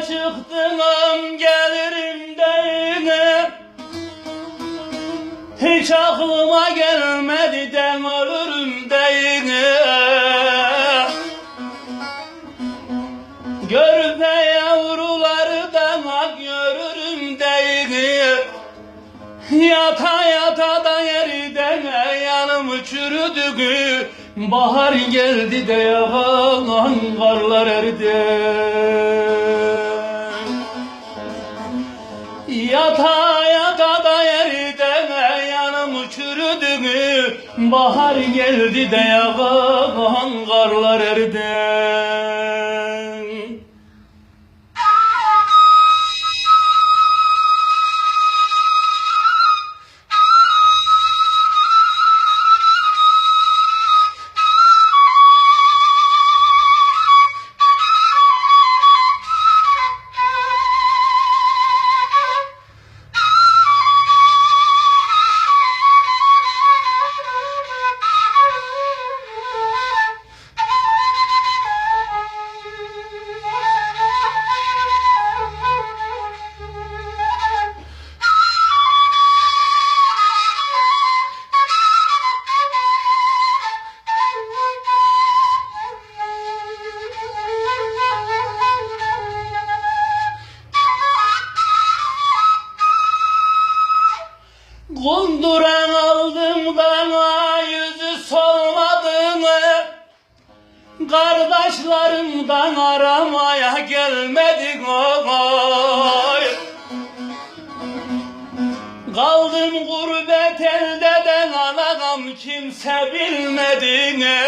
çıktım gelirim deyine Hiç aklıma gelmedi de ölürüm deyine Görme yavruları da bak görürüm deyine Yata yata da yerden yanım çürüdü Bahar geldi de yağan karlar erdi. Yata yata da yerden yanım çürüdü Bahar geldi de yağan karlar erdi Kunduran aldım bana yüzü solmadığını Kardeşlerimden aramaya gelmedik oy Kaldım gurbet elde de anam kimse bilmediğini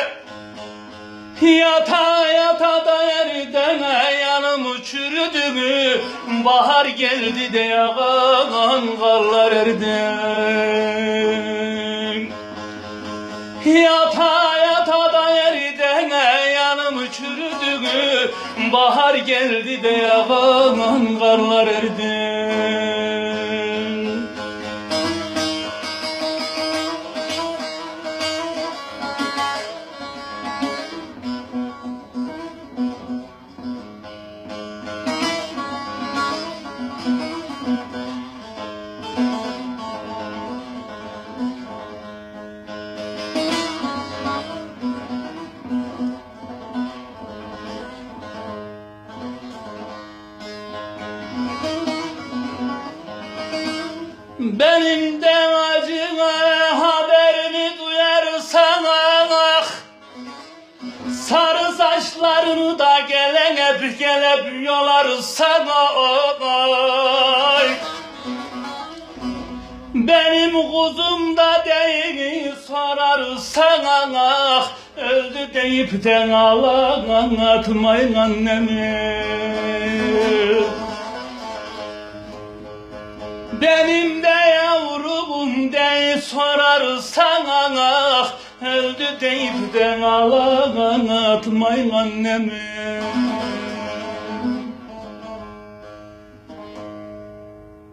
Yata yata da yerden çürüdü Bahar geldi de yağan karlar erdi Yata yata da yerden yanım çürüdü Bahar geldi de yağan karlar erdi Benim de acıma haberimi duyarsan ah Sarı saçlarını da gelen hep gelip yolarsan ay Benim kuzum da değil sorarsan ah Öldü deyip de ağlan atmayın annemi benim de yavrum de sorarsan ah Öldü deyip de ağlan atmayın annemi